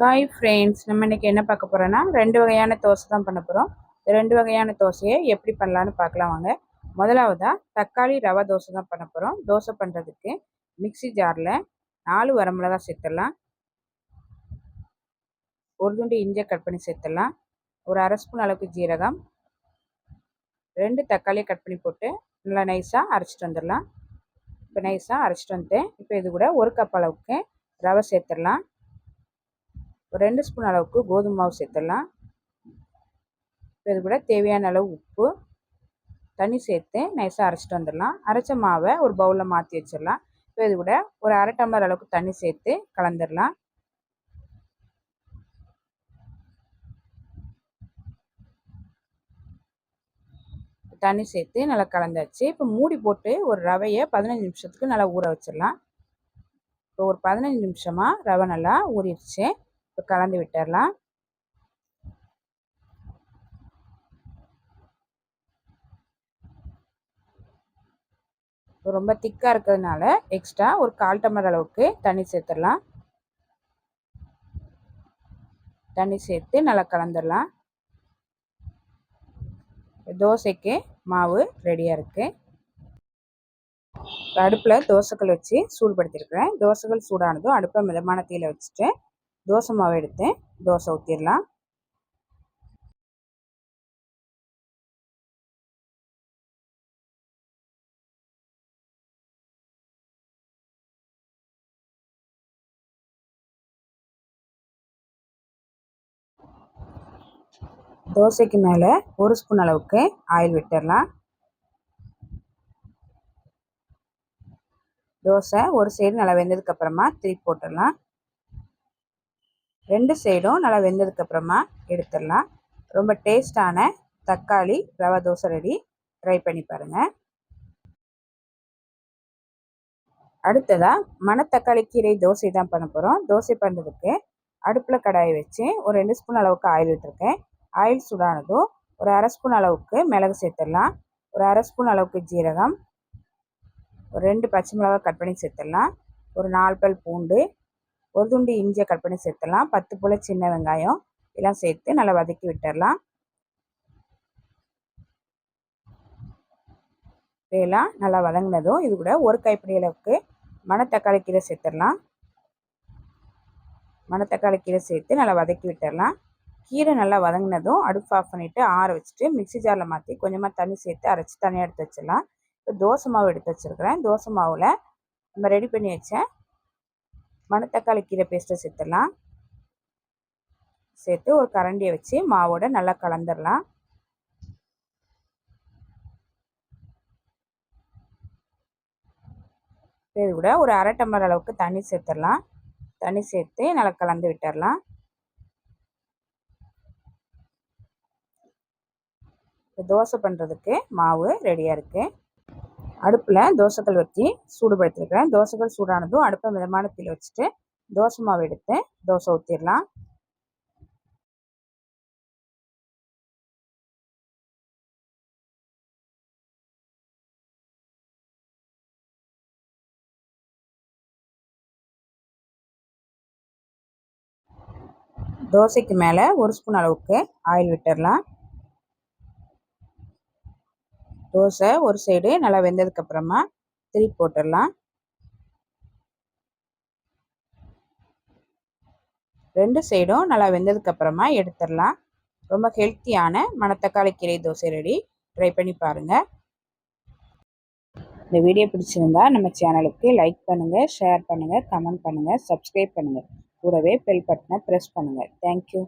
Hi friends நம்ம இன்றைக்கி என்ன பார்க்க போகிறோன்னா ரெண்டு வகையான தோசை தான் பண்ண போகிறோம் ரெண்டு வகையான தோசையை எப்படி பண்ணலான்னு பார்க்கலாம் வாங்க. முதலாவதாக தக்காளி ரவா தோசை தான் பண்ண போகிறோம் தோசை பண்ணுறதுக்கு மிக்சி ஜாரில் நாலு வரமிளகா சேர்த்துடலாம். ஒரு துண்டு இஞ்சி கட் பண்ணி சேர்த்துடலாம். ஒரு அரை ஸ்பூன் அளவுக்கு ஜீரகம். ரெண்டு தக்காளியை கட் பண்ணி போட்டு நல்லா நைஸாக அரைச்சிட்டு வந்துடலாம். இப்போ நைஸாக அரைச்சிட்டு வந்துட்டேன். இப்போ இது கூட ஒரு கப் அளவுக்கு ரவை சேர்த்துடலாம். ஒரு ரெண்டு ஸ்பூன் அளவுக்கு கோதுமை மாவு சேர்த்துடலாம். இது கூட தேவையான அளவு உப்பு. தண்ணி சேர்த்து நைஸாக அரைச்சிட்டு வந்துடலாம். அரைச்ச மாவை ஒரு பவுலில் மாற்றி வச்சிடலாம். இப்போ இது கூட ஒரு அரை டம்ளர் அளவுக்கு தண்ணி சேர்த்து கலந்துடலாம். தண்ணி சேர்த்து நல்லா கலந்தாச்சு. இப்போ மூடி போட்டு ஒரு ரவையை பதினஞ்சு நிமிஷத்துக்கு நல்லா ஊற வச்சிடலாம். இப்போ ஒரு பதினஞ்சு நிமிஷமாக ரவை நல்லா ஊறிடுச்சு. இப்போ கலந்து விட்டுடலாம் ரொம்ப திக்காக இருக்கிறதுனால எக்ஸ்ட்ரா ஒரு கால் டம்ளர் அளவுக்கு தண்ணி சேர்த்துடலாம். தண்ணி சேர்த்து நல்லா கலந்துடலாம். தோசைக்கு மாவு ரெடியாக இருக்குது அடுப்பில் தோசைகள் வச்சு சூடுபடுத்தியிருக்கிறேன் தோசைகள் சூடானதும் அடுப்பை மிதமான தீயில் வச்சுட்டு தோசை மாவு எடுத்து தோசை ஊற்றிடலாம் தோசைக்கு மேலே ஒரு ஸ்பூன் அளவுக்கு ஆயில் விட்டுடலாம். தோசை ஒரு சைடு நல்லா வெந்ததுக்கப்புறமா திருப்பி போட்டுடலாம். ரெண்டு சைடும் நல்லா வெந்ததுக்கப்புறமா எடுத்துடலாம். ரொம்ப டேஸ்டான தக்காளி ரவா தோசை ரெடி ட்ரை பண்ணி பாருங்கள் அடுத்ததாக மணத்தக்காளி கீரை தோசை தான் பண்ண போகிறோம் தோசை பண்ணுறதுக்கு அடுப்பில் கடாயை வச்சு ஒரு ரெண்டு ஸ்பூன் அளவுக்கு ஆயில் விட்டுருக்கேன். ஆயில் சூடானதும் ஒரு அரை ஸ்பூன் அளவுக்கு மிளகு சேர்த்துடலாம். ஒரு அரை ஸ்பூன் அளவுக்கு ஜீரகம். ஒரு ரெண்டு பச்சை மிளகா கட் பண்ணி சேர்த்துடலாம். ஒரு நாலு பல் பூண்டு. ஒரு துண்டு இஞ்சியை கட் பண்ணி சேர்த்துடலாம். பத்து போல் சின்ன வெங்காயம் இதெல்லாம் சேர்த்து நல்லா வதக்கி விட்டுடலாம். இதெல்லாம் நல்லா வதங்கினதும் இது கூட ஒரு கைப்பிடி அளவுக்கு மணத்தக்காளி கீரை சேர்த்துடலாம். மணத்தக்காளி கீரை சேர்த்து நல்லா வதக்கி விட்டுடலாம். கீரை நல்லா வதங்கினதும் அடுப்பு ஆஃப் பண்ணிவிட்டு ஆற வச்சுட்டு மிக்சி ஜாரில் மாற்றி கொஞ்சமாக தண்ணி சேர்த்து அரைச்சி தனியாக எடுத்து வச்சிடலாம். இப்போ தோசை மாவு எடுத்து வச்சுருக்கிறேன். தோசை மாவில் நம்ம ரெடி பண்ணி வச்சேன் மணத்தக்காளி கீரை பேஸ்ட்டை சேர்த்துடலாம். சேர்த்து ஒரு கரண்டியை வச்சு மாவோட நல்லா கலந்துடலாம். இது கூட ஒரு அரை டம்ளர் அளவுக்கு தண்ணி சேர்த்துடலாம். தண்ணி சேர்த்து நல்லா கலந்து விட்டுடலாம். தோசை பண்ணுறதுக்கு மாவு ரெடியாக இருக்குது அடுப்பில் தோசைக்கல் வச்சு சூடுபடுத்திருக்கிறேன். தோசைக்கல் சூடானதும் அடுப்பை மிதமான தீயில் வச்சுட்டு தோசை மாவு எடுத்து தோசை ஊற்றிடலாம் தோசைக்கு மேலே ஒரு ஸ்பூன் அளவுக்கு ஆயில் விட்டுடலாம். தோசை ஒரு சைடு நல்லா வெந்ததுக்கப்புறமா திருப்பி போட்டுடலாம். ரெண்டு சைடும் நல்லா வெந்ததுக்கப்புறமா எடுத்துடலாம். ரொம்ப ஹெல்த்தியான மணத்தக்காளி கீரை தோசை ரெடி ட்ரை பண்ணி பாருங்கள் இந்த வீடியோ பிடிச்சிருந்தா நம்ம சேனலுக்கு லைக் பண்ணுங்கள் ஷேர் பண்ணுங்கள் கமெண்ட் பண்ணுங்கள் சப்ஸ்கிரைப் பண்ணுங்கள் கூடவே பெல் பட்டனை ப்ரெஸ் பண்ணுங்கள் தேங்க்யூ